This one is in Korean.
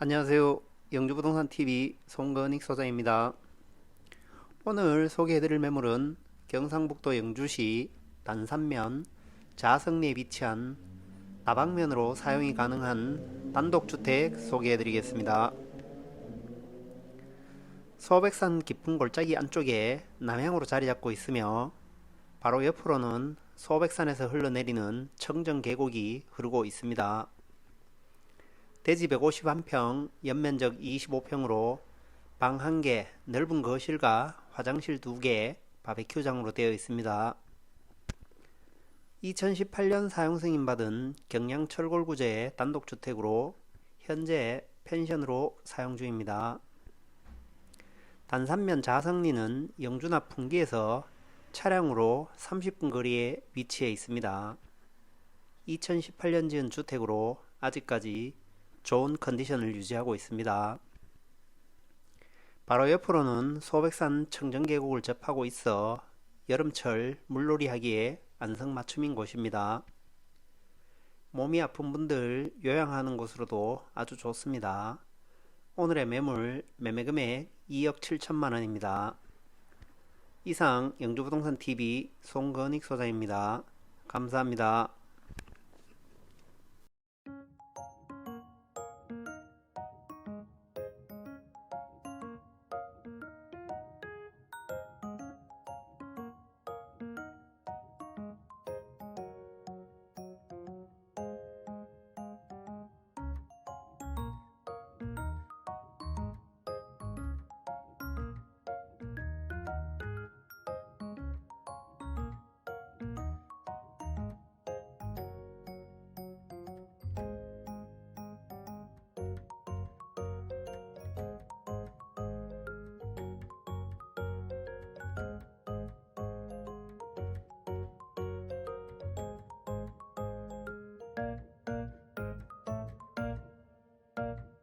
안녕하세요. 영주부동산TV 송건익 소장입니다. 오늘 소개해드릴 매물은 경상북도 영주시 단산면 자성리에 위치한 다방면으로 사용이 가능한 단독주택 소개해드리겠습니다. 소백산 깊은 골짜기 안쪽에 남향으로 자리 잡고 있으며 바로 옆으로는 소백산에서 흘러내리는 청정 계곡이 흐르고 있습니다. 대지 151평, 연면적 25평으로 방 1개, 넓은 거실과 화장실 2개, 바베큐장으로 되어 있습니다. 2018년 사용 승인받은 경량 철골 구조의 단독주택으로 현재 펜션으로 사용 중입니다. 단산면 자성리는 영주나 풍기에서 차량으로 30분 거리에 위치해 있습니다. 2018년 지은 주택으로 아직까지 좋은 컨디션을 유지하고 있습니다. 바로 옆으로는 소백산 청정계곡을 접하고 있어 여름철 물놀이 하기에 안성맞춤인 곳입니다. 몸이 아픈 분들 요양하는 곳으로도 아주 좋습니다. 오늘의 매물 매매 금액 2억 7천만 원입니다. 이상 영주부동산TV 송건익 소장입니다. 감사합니다. you